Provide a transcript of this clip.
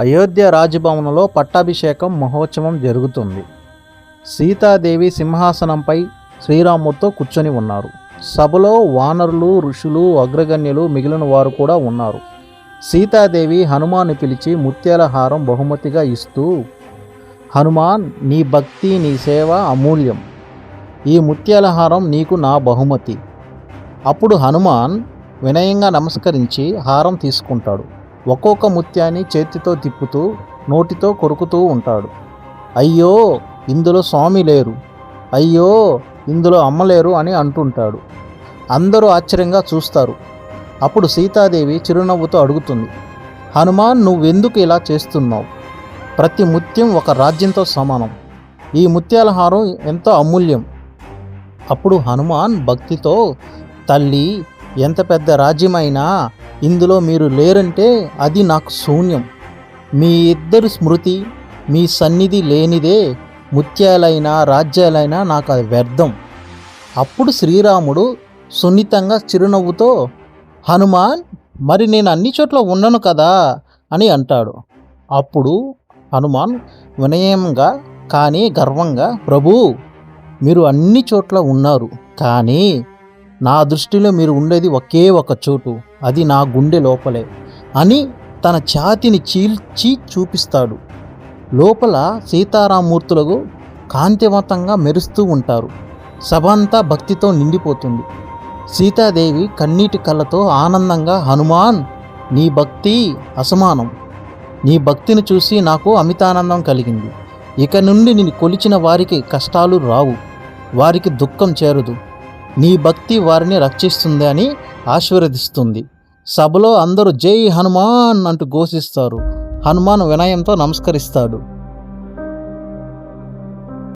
అయోధ్య రాజభవనంలో పట్టాభిషేకం మహోత్సవం జరుగుతుంది. సీతాదేవి సింహాసనంపై శ్రీరాముడితో కూర్చొని ఉన్నారు. సభలో వానరులు ఋషులు అగ్రగణ్యులు మిగిలిన వారు కూడా ఉన్నారు. సీతాదేవి హనుమాన్ని పిలిచి ముత్యాల హారం బహుమతిగా ఇస్తూ హనుమాన్ నీ భక్తి నీ సేవ అమూల్యం. ఈ ముత్యాల హారం నీకు నా బహుమతి. అప్పుడు హనుమాన్ వినయంగా నమస్కరించి హారం తీసుకుంటాడు. ఒక్కొక్క ముత్యాన్ని చేతితో తిప్పుతూ నోటితో కొరుకుతూ ఉంటాడు. అయ్యో ఇందులో స్వామి లేరు. అయ్యో ఇందులో అమ్మ లేరు అని అంటుంటాడు. అందరూ ఆశ్చర్యంగా చూస్తారు. అప్పుడు సీతాదేవి చిరునవ్వుతో అడుగుతుంది. హనుమాన్ నువ్వెందుకు ఇలా చేస్తున్నావు? ప్రతి ముత్యం ఒక రాజ్యంతో సమానం. ఈ ముత్యాల హారం ఎంతో అమూల్యం. అప్పుడు హనుమాన్ భక్తితో తల్లి ఎంత పెద్ద రాజ్యమైనా ఇందులో మీరు లేరంటే అది నాకు శూన్యం. మీ ఇద్దరు స్మృతి మీ సన్నిధి లేనిదే ముత్యాలైనా రాజ్యాలైనా నాకు అది వ్యర్థం. అప్పుడు శ్రీరాముడు సున్నితంగా చిరునవ్వుతో హనుమాన్ మరి నేను అన్ని చోట్ల ఉండను కదా అని అంటాడు. అప్పుడు హనుమాన్ వినయంగా కానీ గర్వంగా ప్రభు మీరు అన్ని చోట్ల ఉన్నారు కానీ నా దృష్టిలో మీరు ఉండేది ఒకే ఒక చోటు అది నా గుండె లోపలే అని తన ఛాతిని చీల్చి చూపిస్తాడు. లోపల సీతారామూర్తులకు కాంతివంతంగా మెరుస్తూ ఉంటారు. సభ అంతా భక్తితో నిండిపోతుంది. సీతాదేవి కన్నీటి కళ్ళతో ఆనందంగా హనుమాన్ నీ భక్తి అసమానం. నీ భక్తిని చూసి నాకు అమితానందం కలిగింది. ఇక నుండి నేను కొలిచిన వారికి కష్టాలు రావు. వారికి దుఃఖం చేరదు. నీ భక్తి వారిని రక్షిస్తుంది అని ఆశీర్వదిస్తుంది. సభలో అందరూ జై హనుమాన్ అంటూ ఘోషిస్తారు. హనుమాన్ వినయంతో నమస్కరిస్తాడు.